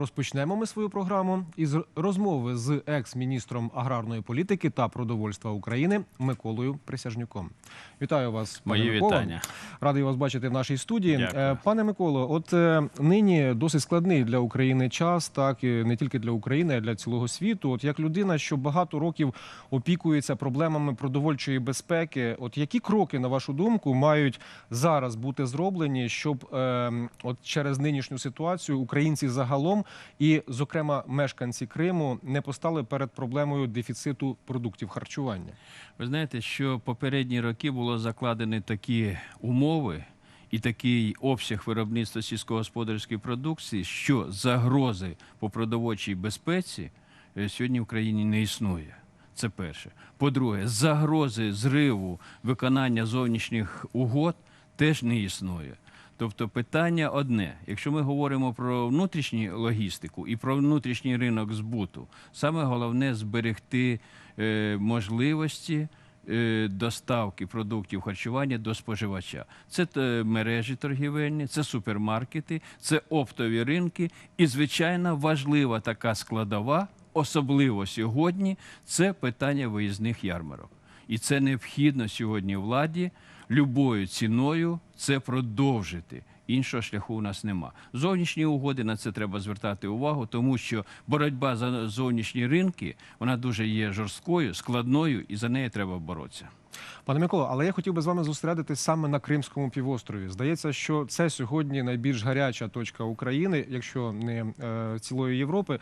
Розпочнемо ми свою програму із розмови з екс-міністром аграрної політики та продовольства України Миколою Присяжнюком. Вітаю вас, пане Мої Микола. вітання. Радий вас бачити в нашій студії. Дякую. Е, Пане Миколо, от е, нині досить складний для України час, так і не тільки для України, а й для цілого світу. От як людина, що багато років опікується проблемами продовольчої безпеки, от які кроки, на вашу думку, мають зараз бути зроблені, щоб е, от через нинішню ситуацію українці загалом і, зокрема, мешканці Криму не постали перед проблемою дефіциту продуктів харчування? Ви знаєте, що попередні роки було закладені такі умови і такий обсяг виробництва сільськогосподарської продукції, що загрози по продовольчій безпеці е, сьогодні в країні не існує. Це перше. По-друге, загрози зриву виконання зовнішніх угод теж не існує. Тобто питання одне: якщо ми говоримо про внутрішню логістику і про внутрішній ринок збуту, саме головне зберегти е, можливості е, доставки продуктів харчування до споживача. Це е, мережі торгівельні, це супермаркети, це оптові ринки. І, звичайно, важлива така складова, особливо сьогодні, це питання виїзних ярмарок. І це необхідно сьогодні владі любою ціною це продовжити. Іншого шляху у нас нема. Зовнішні угоди на це треба звертати увагу, тому що боротьба за зовнішні ринки вона дуже є жорсткою, складною, і за неї треба боротися. Пане Микола, але я хотів би з вами зосередитись саме на Кримському півострові. Здається, що це сьогодні найбільш гаряча точка України, якщо не е, цілої Європи.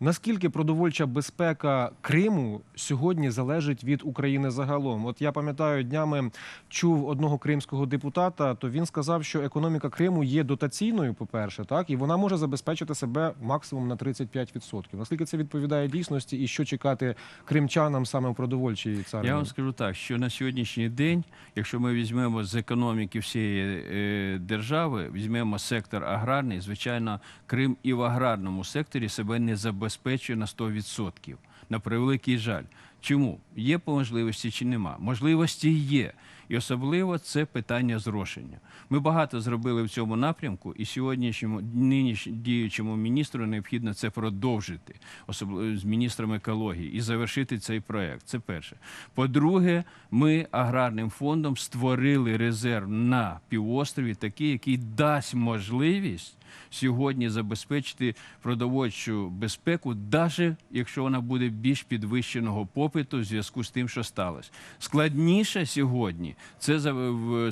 Наскільки продовольча безпека Криму сьогодні залежить від України загалом? От я пам'ятаю, днями чув одного кримського депутата, то він сказав, що економіка Криму є дотаційною, по-перше, так і вона може забезпечити себе максимум на 35%. Наскільки це відповідає дійсності, і що чекати кримчанам саме в продовольчій царині? Я вам скажу так, що на сьогоднішній день, якщо ми візьмемо з економіки всієї е, держави, візьмемо сектор аграрний, звичайно, Крим і в аграрному секторі себе не забезпечує на 100%. На превеликий жаль. Чому? Є по можливості чи нема? Можливості є. І особливо це питання зрошення. Ми багато зробили в цьому напрямку, і сьогоднішньому нині діючому міністру необхідно це продовжити, особливо з міністром екології, і завершити цей проект. Це перше. По-друге, ми аграрним фондом створили резерв на півострові, такий, який дасть можливість сьогодні забезпечити продовольчу безпеку, навіть якщо вона буде більш підвищеного попиту в зв'язку з тим, що сталося. Складніше сьогодні це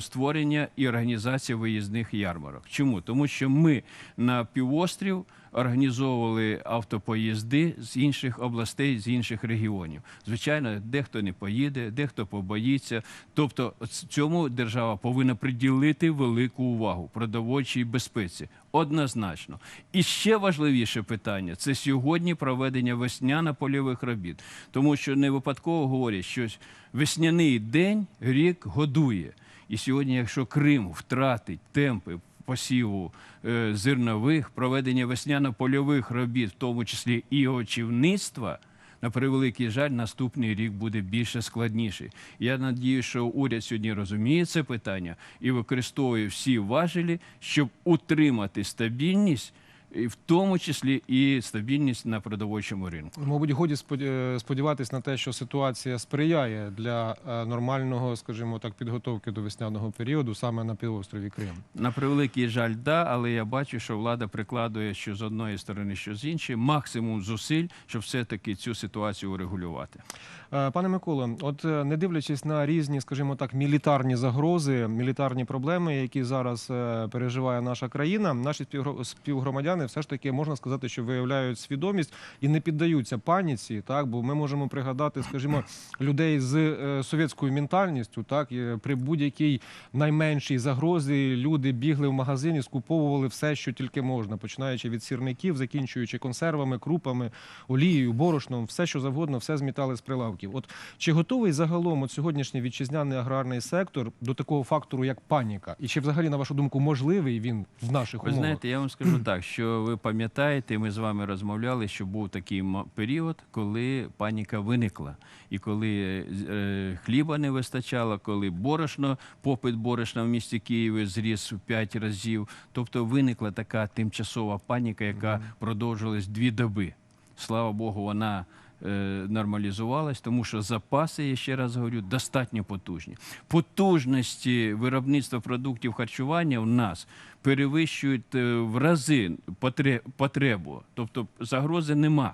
створення і організація виїзних ярмарок. Чому? Тому що ми на півострів організовували автопоїзди з інших областей, з інших регіонів. Звичайно, дехто не поїде, дехто побоїться. Тобто, цьому держава повинна приділити велику увагу продовольчій безпеці. Однозначно. І ще важливіше питання це сьогодні проведення весняно-польових робіт. Тому що не випадково говорять, що весняний день рік годує. І сьогодні, якщо Крим втратить темпи посіву е, зернових, проведення весняно-польових робіт, в тому числі і очівництва, на превеликий жаль, наступний рік буде більше складніший. Я надію, що уряд сьогодні розуміє це питання і використовує всі важелі, щоб утримати стабільність, і в тому числі і стабільність на продовольчому ринку. Мабуть, годі е, сподіватись на те, що ситуація сприяє для е, нормального, скажімо так, підготовки до весняного періоду саме на півострові Крим. На превеликий жаль, да, але я бачу, що влада прикладує що з одної сторони, що з іншої, максимум зусиль, щоб все-таки цю ситуацію урегулювати. Е, Пане Миколо, от не дивлячись на різні, скажімо так, мілітарні загрози, мілітарні проблеми, які зараз переживає наша країна, наші співгро- співгромадяни все ж таки можна сказати, що виявляють свідомість і не піддаються паніці. Так, бо ми можемо пригадати, скажімо, людей з е, совєтською ментальністю, так при будь-якій найменшій загрозі люди бігли в магазин і скуповували все, що тільки можна, починаючи від сірників, закінчуючи консервами, крупами, олією, борошном, все, що завгодно, все змітали з прилавків. От чи готовий загалом от сьогоднішній вітчизняний аграрний сектор до такого фактору, як паніка? І чи взагалі, на вашу думку, можливий він в наших Ви знаєте, я вам скажу так, що Якщо ви пам'ятаєте, ми з вами розмовляли, що був такий період, коли паніка виникла, і коли е, хліба не вистачало, коли борошно, попит борошна в місті Києві зріс в 5 разів. Тобто виникла така тимчасова паніка, яка продовжилась дві доби. Слава Богу, вона е, нормалізувалась, тому що запаси, я ще раз говорю, достатньо потужні. Потужності виробництва продуктів харчування в нас перевищують е, в рази потребу. Тобто загрози нема.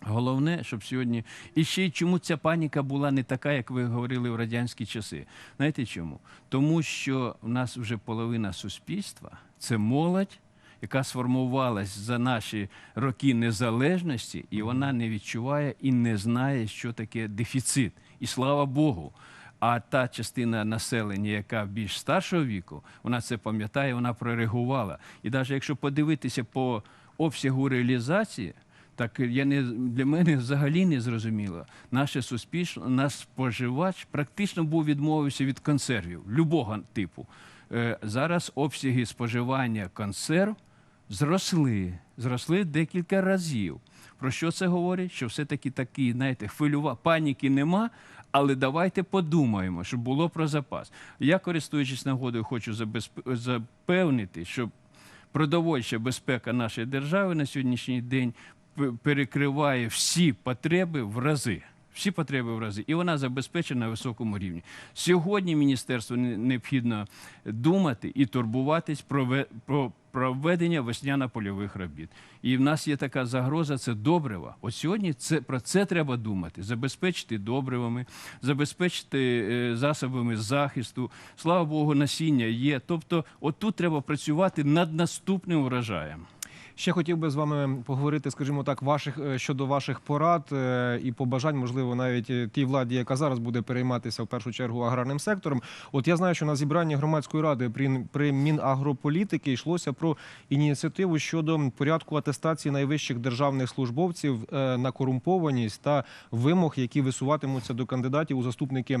Головне, щоб сьогодні. І ще й чому ця паніка була не така, як ви говорили в радянські часи. Знаєте чому? Тому що в нас вже половина суспільства це молодь, яка сформувалась за наші роки незалежності, і вона не відчуває і не знає, що таке дефіцит. І слава Богу. А та частина населення, яка більш старшого віку, вона це пам'ятає, вона прореагувала. І навіть якщо подивитися по обсягу реалізації, так я не для мене взагалі не зрозуміло. Наше суспільство, наш споживач практично був відмовився від консервів любого типу. Е, зараз обсяги споживання консерв зросли, зросли декілька разів. Про що це говорить? Що все-таки такі, знаєте, хвилюва паніки нема. Але давайте подумаємо, щоб було про запас. Я, користуючись нагодою, хочу запевнити, що продовольча безпека нашої держави на сьогоднішній день перекриває всі потреби в рази. Всі потреби в рази, і вона забезпечена на високому рівні. Сьогодні міністерству не- необхідно думати і турбуватись про про проведення весняно-польових робіт. І в нас є така загроза це добрива. От сьогодні це про це треба думати: забезпечити добривами, забезпечити е, засобами захисту. Слава Богу, насіння є. Тобто, отут треба працювати над наступним врожаєм. Ще хотів би з вами поговорити, скажімо так, ваших е, щодо ваших порад е, і побажань, можливо, навіть е, тій владі, яка зараз буде перейматися в першу чергу аграрним сектором. От я знаю, що на зібранні громадської ради при, при Мінагрополітики йшлося про ініціативу щодо порядку атестації найвищих державних службовців на корумпованість та вимог, які висуватимуться до кандидатів у заступники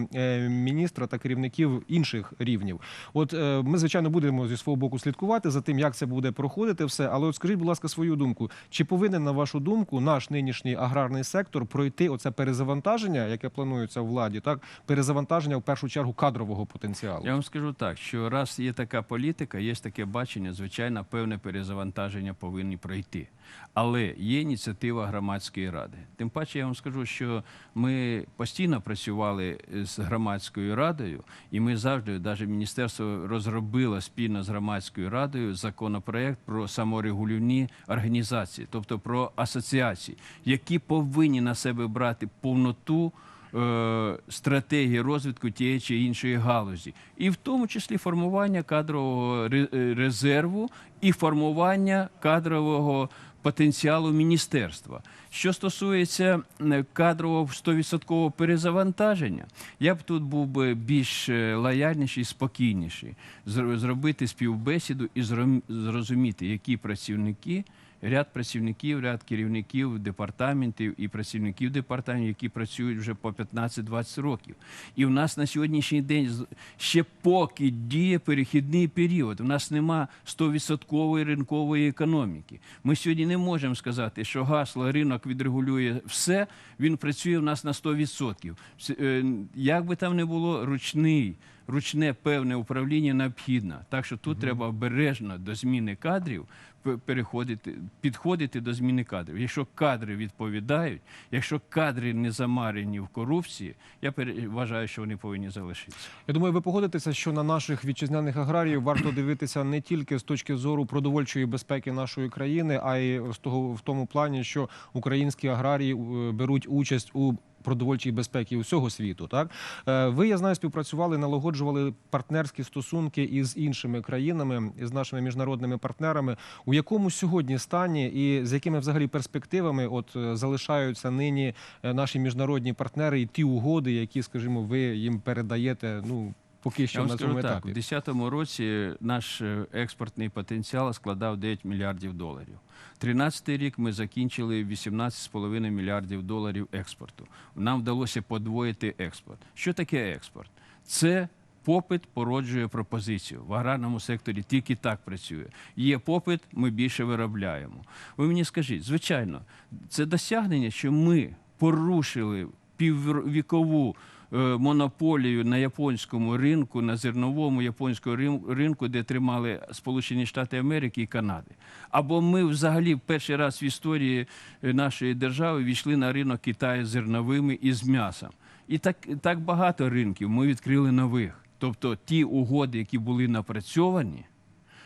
міністра та керівників інших рівнів. От ми, звичайно, будемо зі свого боку слідкувати за тим, як це буде проходити все. Але от скажіть, будь ласка, свою думку. Чи повинен, на вашу думку, наш нинішній аграрний сектор пройти оце перезавантаження, яке планується у владі, так перезавантаження в першу чергу кадрового потенціалу? Я вам скажу так, що раз є така політика, є таке бачення, звичайно, певне перезавантаження повинні пройти. Але є ініціатива громадської ради. Тим паче, я вам скажу, що ми постійно працювали з громадською радою, і ми завжди, навіть міністерство розробило спільно з громадською радою законопроект про саморегулівні організації, тобто про асоціації, які повинні на себе брати повноту е, стратегії розвитку тієї чи іншої галузі, і в тому числі формування кадрового е, резерву і формування кадрового потенціалу міністерства. Що стосується е, кадрового 100% перезавантаження, я б тут був би більш лояльніший лояльніший, спокійніший, зробити співбесіду і зрозуміти, які працівники ряд працівників, ряд керівників департаментів і працівників департаментів, які працюють вже по 15-20 років. І в нас на сьогоднішній день ще поки діє перехідний період. У нас нема 100% ринкової економіки. Ми сьогодні не можемо сказати, що гасло ринок відрегулює все. Він працює в нас на 100%. Е, Як би там не було, ручний. Ручне певне управління необхідно. Так що тут треба обережно до зміни кадрів переходити, підходити до зміни кадрів. Якщо кадри відповідають, якщо кадри не замарені в корупції, я вважаю, що вони повинні залишитися. Я думаю, ви погодитеся, що на наших вітчизняних аграріїв варто дивитися не тільки з точки зору продовольчої безпеки нашої країни, а й з того в тому плані, що українські аграрії е, беруть участь у продовольчій безпеки усього світу. Так Е, ви я знаю, співпрацювали, налагоджували партнерські стосунки із іншими країнами, із нашими міжнародними партнерами. У якому сьогодні стані і з якими взагалі перспективами от е, залишаються нині е, наші міжнародні партнери і ті угоди, які, скажімо, ви їм передаєте? Ну поки що Я вам на скажу цьому так, етапі. у 2010 році наш е, експортний потенціал складав 9 мільярдів доларів. 13 рік ми закінчили 18,5 мільярдів доларів експорту. Нам вдалося подвоїти експорт. Що таке експорт? Це Попит породжує пропозицію. В аграрному секторі тільки так працює. Є попит, ми більше виробляємо. Ви мені скажіть, звичайно, це досягнення, що ми порушили піввікову монополію на японському ринку, на зерновому японському ринку, де тримали Сполучені Штати Америки і Канади. Або ми взагалі перший раз в історії е, нашої держави війшли на ринок Китаю з зерновими і з м'ясом. І так, так багато ринків ми відкрили нових. Тобто ті угоди, які були напрацьовані,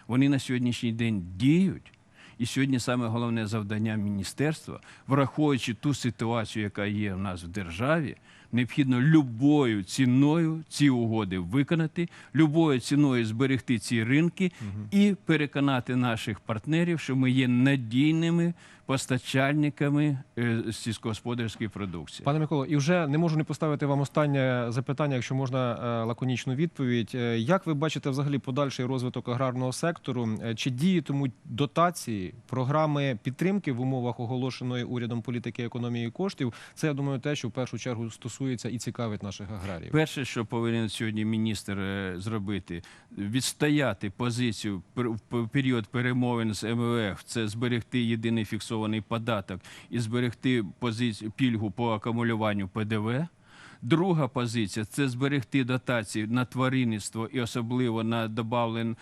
вони на сьогоднішній день діють. І сьогодні саме головне завдання міністерства, враховуючи ту ситуацію, яка є в нас в державі, необхідно любою ціною ці угоди виконати, любою ціною зберегти ці ринки і переконати наших партнерів, що ми є надійними постачальниками е, сільськогосподарської продукції. Пане Миколо, і вже не можу не поставити вам останнє запитання, якщо можна е, лаконічну відповідь. Е, Як ви бачите взагалі подальший розвиток аграрного сектору? Чи діятимуть дотації, програми підтримки в умовах оголошеної урядом політики економії коштів? Це я думаю, те, що в першу чергу стосується і цікавить наших аграріїв. Перше, що повинен сьогодні міністр е, зробити, відстояти позицію в період перемовин з МВФ, це зберегти єдиний фіксований податок і зберегти позицію пільгу по акумулюванню ПДВ. Друга позиція це зберегти дотації на тваринництво і особливо на добавлену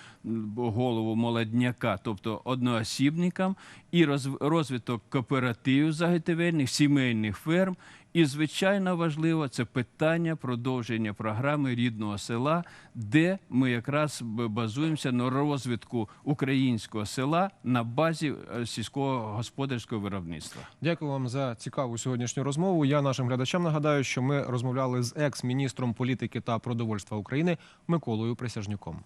голову молодняка, тобто одноосібникам, і розв- розвиток кооперативів заготівельних, сімейних ферм. І звичайно важливо це питання продовження програми рідного села, де ми якраз базуємося на розвитку українського села на базі е, сільського господарського виробництва. Дякую вам за цікаву сьогоднішню розмову. Я нашим глядачам нагадаю, що ми розмовляли з екс-міністром політики та продовольства України Миколою Присяжнюком.